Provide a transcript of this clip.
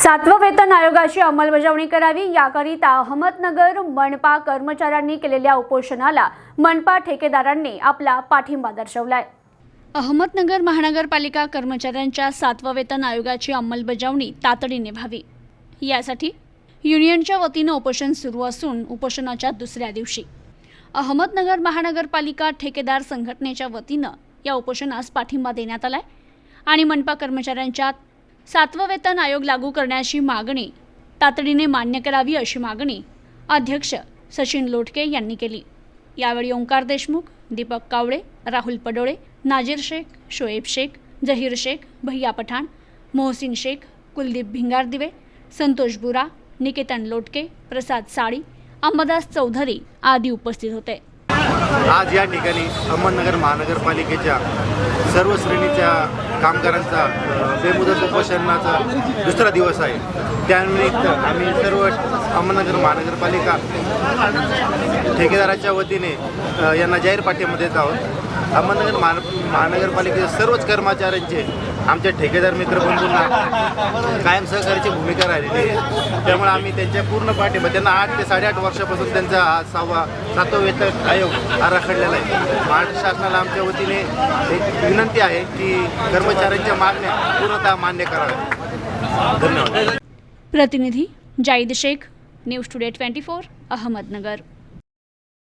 सातवं वेतन आयोगाची अंमलबजावणी करावी याकरिता अहमदनगर मनपा कर्मचाऱ्यांनी केलेल्या उपोषणाला मनपा ठेकेदारांनी आपला पाठिंबा दर्शवलाय. अहमदनगर महानगरपालिका कर्मचाऱ्यांच्या सातवं वेतन आयोगाची अंमलबजावणी तातडीने व्हावी यासाठी युनियनच्या वतीनं उपोषण सुरू असून उपोषणाच्या दुसऱ्या दिवशी अहमदनगर महानगरपालिका ठेकेदार संघटनेच्या वतीनं या उपोषणास पाठिंबा देण्यात आलाय आणि मनपा कर्मचाऱ्यांच्या सातवं वेतन आयोग लागू करण्याची मागणी तातडीने मान्य करावी अशी मागणी अध्यक्ष सचिन लोटके यांनी केली. यावेळी ओंकार देशमुख दीपक कावळे राहुल पडोळे नाजीर शेख शोएब शेख जहीर शेख भैया पठाण मोहसिन शेख कुलदीप भिंगारदिवे संतोष बुरा निकेतन लोटके प्रसाद साळी अंबादास चौधरी आदी उपस्थित होते. आज या ठिकाणी अहमदनगर महानगरपालिकेच्या सर्व श्रेणीच्या कामगारांचा बेमुदत उपोषणाचा दुसरा दिवस आहे. त्यानिमित्त आम्ही सर्व अहमदनगर महानगरपालिका ठेकेदाराच्या वतीने यांना जाहीर पाठिंबा देत आहोत. अहमदनगर महान महानगरपालिकेच्या सर्वच कर्मचाऱ्यांचे आमच्या ठेकेदार मित्र बंधूंना कायम सहकार्याची भूमिका राहिलेली आहे. त्यामुळे आम्ही त्यांच्या पूर्ण पाठिंबा त्यांना आठ ते साडेआठ वर्षापासून त्यांचा हा सहावा सातवा वेतन आयोग हा आहे. महाराष्ट्र शासनाला आमच्या वतीने एक विनंती आहे की कर्मचाऱ्यांच्या मागण्या पूर्णतः मान्य कराव्या धन्यवाद. प्रतिनिधी Zaid Shaikh news today twenty four Ahmednagar.